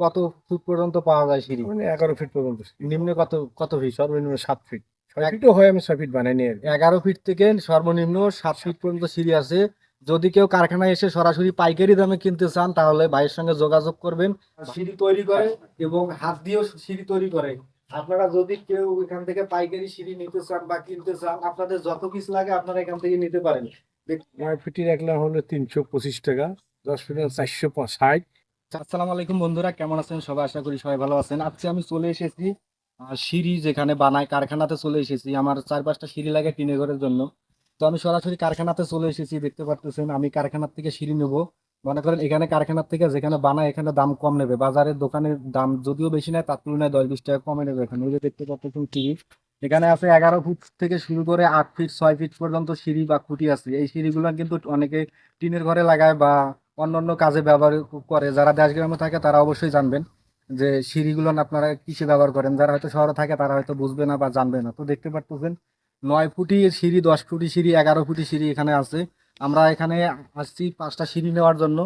কত ফুট পর্যন্ত পাওয়া যায় সিঁড়ি? মানে এগারো ফিট পর্যন্ত। নিম্নে কত কত ফিট সর্বনিম্ন সাত ফিট ছয় ফিটও হয় আমি ছয় ফিট বানাই নিয়ে এগারো ফিট থেকে সর্বনিম্ন সাত ফিট পর্যন্ত সিঁড়ি আছে। যদি কেউ কারখানায় এসে সরাসরি পাইকারি দামে কিনতে চান তাহলে ভাইয়ের সঙ্গে যোগাযোগ করবেন। সিঁড়ি তৈরি করে এবং হাত দিয়েও সিঁড়ি তৈরি করে। আপনারা যদি কেউ এখান থেকে পাইকারি সিঁড়ি নিতে চান বা কিনতে চান আপনাদের যত পিস লাগে আপনারা এখান থেকে নিতে পারেন। নয় ফিটের এক লাখ হলো তিনশো পঁচিশ টাকা দশ ফিটের চারশো ষাট আসসালামু আলাইকুম বন্ধুরা, কেমন আছেন? সবাই আশা করি সবাই ভালো আছেন। আজকে আমি চলে এসেছি সিঁড়ি যেখানে বানায় কারখানাতে চলে এসেছি। আমার চার পাঁচটা সিঁড়ি লাগে টিনে ঘরের জন্য। তো আমি সরাসরি কারখানাতে চলে এসেছি, দেখতে পারতেছেন, আমি কারখানার থেকে সিঁড়ি নেব। মনে করেন এখানে কারখানার থেকে যেখানে বানায় এখানে দাম কম নেবে। বাজারের দোকানের দাম যদিও বেশি নেয়, তার তুলনায় দশ বিশ টাকা কমে নেবে এখানে। ওই যে দেখতে পাচ্ছেন সিঁড়ি। এখানে আছে এগারো ফুট থেকে শুরু করে আট ফিট, ছয় ফিট পর্যন্ত সিঁড়ি বা খুঁটি আছে। এই সিঁড়িগুলো কিন্তু অনেকে টিনের ঘরে লাগায় বা অন্যান্য কাজে ব্যবহার করে, যারা দেশ গ্রামে থাকে তারা অবশ্যই জানবেন যে সিঁড়িগুলো আপনারা কিসে ব্যবহার করেন। যারা হয়তো শহরে থাকে তারা হয়তো বুঝবে না বা জানবে না। তো দেখতে পারতেছেন, নয় ফুটি সিঁড়ি, দশ ফুটি সিঁড়ি, এগারো ফুটি সিঁড়ি এখানে আছে। আমরা এখানে আসছি পাঁচটা সিঁড়ি নেওয়ার জন্য।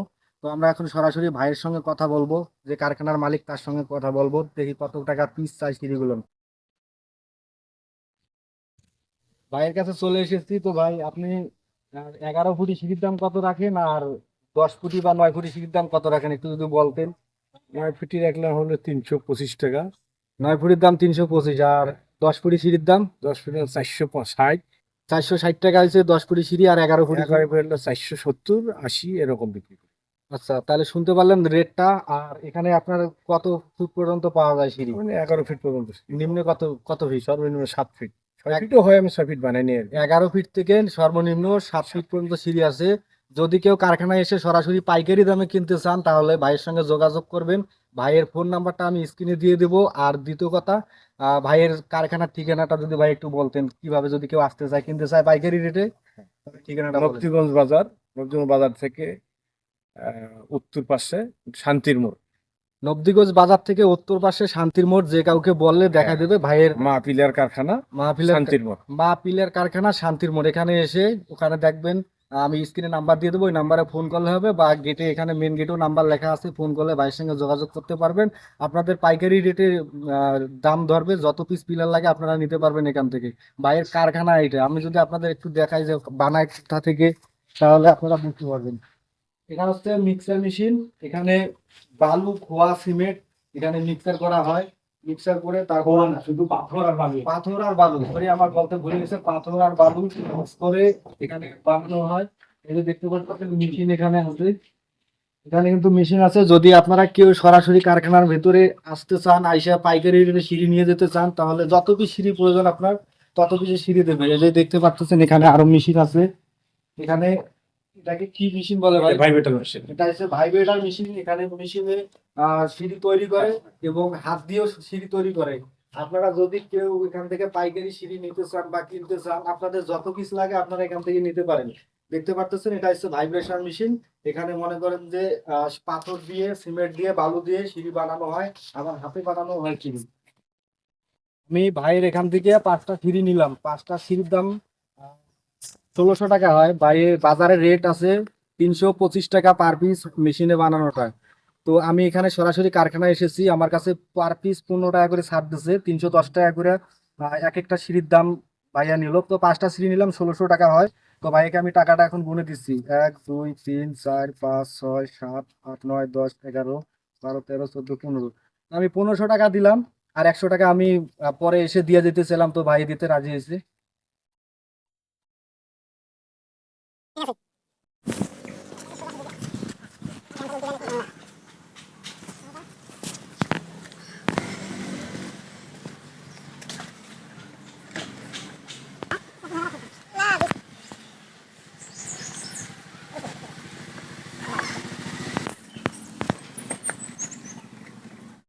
তো আমরা এখন সরাসরি ভাইয়ের সঙ্গে কথা বলব, যে কারখানার মালিক তার সঙ্গে কথা বলব, দেখি কত টাকা পিস চাই সিঁড়িগুলো। ভাইয়ের কাছে চলে এসেছি। তো ভাই, আপনি এগারো ফুটি সিঁড়ির দাম কত রাখেন? আর দশ ফুটি বা নয় ফুটি সিঁড়ির দাম কত রাখেন? একটু যদি বলতেন। নয় ফিটের এক লাখ হলো তিনশো পঁচিশ টাকা। নয় ফুটির দাম তিনশো পঁচিশ আর দশ ফুটি সিঁড়ির দাম? দশ ফিটের চারশো ষাট। চারশো ষাট টাকা হয়েছে দশ ফুটি সিঁড়ি আর এগারো ফুটি এগারো ফিট হলো চারশো সত্তর আশি এরকম বিক্রি করি। আচ্ছা তাহলে শুনতে পারলেন রেটটা আর এখানে আপনার কত ফুট পর্যন্ত পাওয়া যায় সিঁড়ি? মানে এগারো ফিট পর্যন্ত। নিম্নে কত কত ফিট? সর্বনিম্ন সাত ফিট। ছয় ফিটও হয় আমি ছয় ফিট বানাই নিয়ে এগারো ফিট থেকে সর্বনিম্ন সাত ফিট পর্যন্ত সিঁড়ি আছে। যদি কেউ কারখানায় এসে সরাসরি পাইকারি দামে কিনতে চান তাহলে ভাইয়ের সঙ্গে যোগাযোগ করবেন। ভাইয়ের ফোন নাম্বারটা আমি স্ক্রিনে দিয়ে দেবো। আর দ্বিতীয় কথা ভাইয়ের কারখানার ঠিকানাটা যদি ভাই একটু বলতেন কীভাবে যদি কেউ আসতে চায় কিনতে চায় পাইকারি রেটে ঠিকানাটা বাজার নবদিগঞ্জ বাজার থেকে উত্তর পাশে শান্তির মোড়। নবদিগঞ্জ বাজার থেকে উত্তর পাশে শান্তির মোড় যে কাউকে বললে দেখা হ্যাঁ। দেবে ভাইয়ের মা পিলার কারখানা মাহফিলের শান্তির মোড়। মা পিলার কারখানা শান্তির মোড়। এখানে এসে ওখানে দেখবেন আমি স্ক্রিনে নাম্বার দিয়ে দেবো, ওই নাম্বারে ফোন করলে হবে বা গেটে এখানে মেন গেটেও নাম্বার লেখা আছে ফোন করলে ভাইয়ের সঙ্গে যোগাযোগ করতে পারবেন। আপনাদের পাইকারি রেটে দাম ধরবে, যত পিস পিলার লাগে আপনারা নিতে পারবেন এখান থেকে। ভাইয়ের কারখানা এটা, আমি যদি আপনাদের একটু দেখাই যে বানায় কোথা থেকে, তাহলে আপনারা বুঝতে পারবেন। এখানে হচ্ছে মিক্সার মেশিন এখানে বালু, খোয়া, সিমেন্ট, এখানে মিক্সার করা হয়। মিক্সার করে তারপর শুধু পাথর আর বালি। পাথর আর বালু। সরি আমার বলতে ভুলে গেছে পাথর আর বালু করে এখানে বানানো হয়। এই যে দেখতে পাচ্ছেন মেশিন এখানে আছে। এখানে কিন্তু মেশিন আছে। যদি আপনারা কেউ সরাসরি কারখানার ভেতরে আসতে চান আইসা পাইকারি রেটে সিঁড়ি নিয়ে যেতে চান তাহলে যত পিস সিঁড়ি প্রয়োজন আপনার তত পিস সিঁড়ি দেবে। এই যে দেখতে পাচ্ছেন এখানে আরও মেশিন আছে। এখানে এটাকে কি মেশিন বলে ভাই? ভাইব্রেটর মেশিন এটা হচ্ছে ভাইব্রেটার মেশিন এখানে মেশিনে সিঁড়ি তৈরি করে এবং হাত দিয়েও সিঁড়ি তৈরি করে। আপনারা যদি কেউ এখান থেকে পাইকারি সিঁড়ি নিতে চান বা কিনতে চান আপনাদের যত কিছু লাগে আপনারা এখান থেকে নিতে পারেন। দেখতে পারতেছেন এটা হচ্ছে ভাইব্রেশন মেশিন এখানে মনে করেন যে পাথর দিয়ে সিমেন্ট দিয়ে বালু দিয়ে সিঁড়ি বানানো হয়। আবার হাতে বানানো হয় সিঁড়ি আমি ভাইয়ের এখান থেকে পাঁচটা সিঁড়ি নিলাম। পাঁচটা সিঁড়ির দাম ষোলোশো টাকা হয়। বাইরে বাজারে রেট আছে তিনশো পঁচিশ টাকা পার পিস মেশিনে বানানোটা। তো আমি এখানে সরাসরি কারখানায় এসেছি। আমার কাছে পার পিস পনেরো টাকা করে ছাড় দিচ্ছে তিনশো দশ টাকা করে এক একটা সিঁড়ির দাম ভাইয়া নিল। তো পাঁচটা সিঁড়ি নিলাম, ষোলোশো টাকা হয়। তো ভাইয়াকে আমি টাকাটা এখন গুনে দিচ্ছি। এক, দুই, তিন, চার, পাঁচ, ছয়, সাত, আট, নয়, দশ, এগারো, বারো, তেরো, চোদ্দ, পনেরো। আমি পনেরোশো টাকা দিলাম। আর একশো টাকা আমি পরে এসে দিয়ে যেতেছিলাম তো ভাই দিতে রাজি হয়েছে।